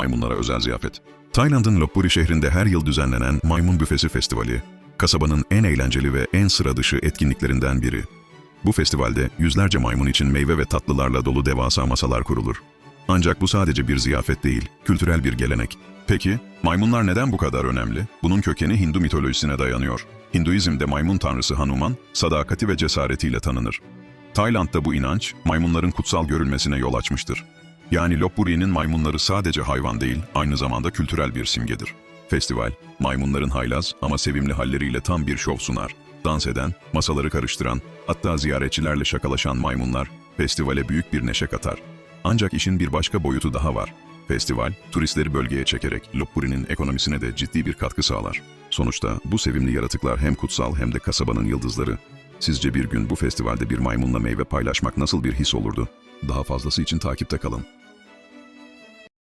maymunlara özel ziyafet. Tayland'ın Lopburi şehrinde her yıl düzenlenen Maymun Büfesi Festivali, kasabanın en eğlenceli ve en sıra dışı etkinliklerinden biri. Bu festivalde yüzlerce maymun için meyve ve tatlılarla dolu devasa masalar kurulur. Ancak bu sadece bir ziyafet değil, kültürel bir gelenek. Peki, maymunlar neden bu kadar önemli? Bunun kökeni Hindu mitolojisine dayanıyor. Hinduizmde maymun tanrısı Hanuman, sadakati ve cesaretiyle tanınır. Tayland'da bu inanç, maymunların kutsal görülmesine yol açmıştır. Yani Lopburi'nin maymunları sadece hayvan değil, aynı zamanda kültürel bir simgedir. Festival, maymunların haylaz ama sevimli halleriyle tam bir şov sunar. Dans eden, masaları karıştıran, hatta ziyaretçilerle şakalaşan maymunlar, festivale büyük bir neşe katar. Ancak işin bir başka boyutu daha var. Festival, turistleri bölgeye çekerek Lopburi'nin ekonomisine de ciddi bir katkı sağlar. Sonuçta bu sevimli yaratıklar hem kutsal hem de kasabanın yıldızları. Sizce bir gün bu festivalde bir maymunla meyve paylaşmak nasıl bir his olurdu? Daha fazlası için takipte kalın.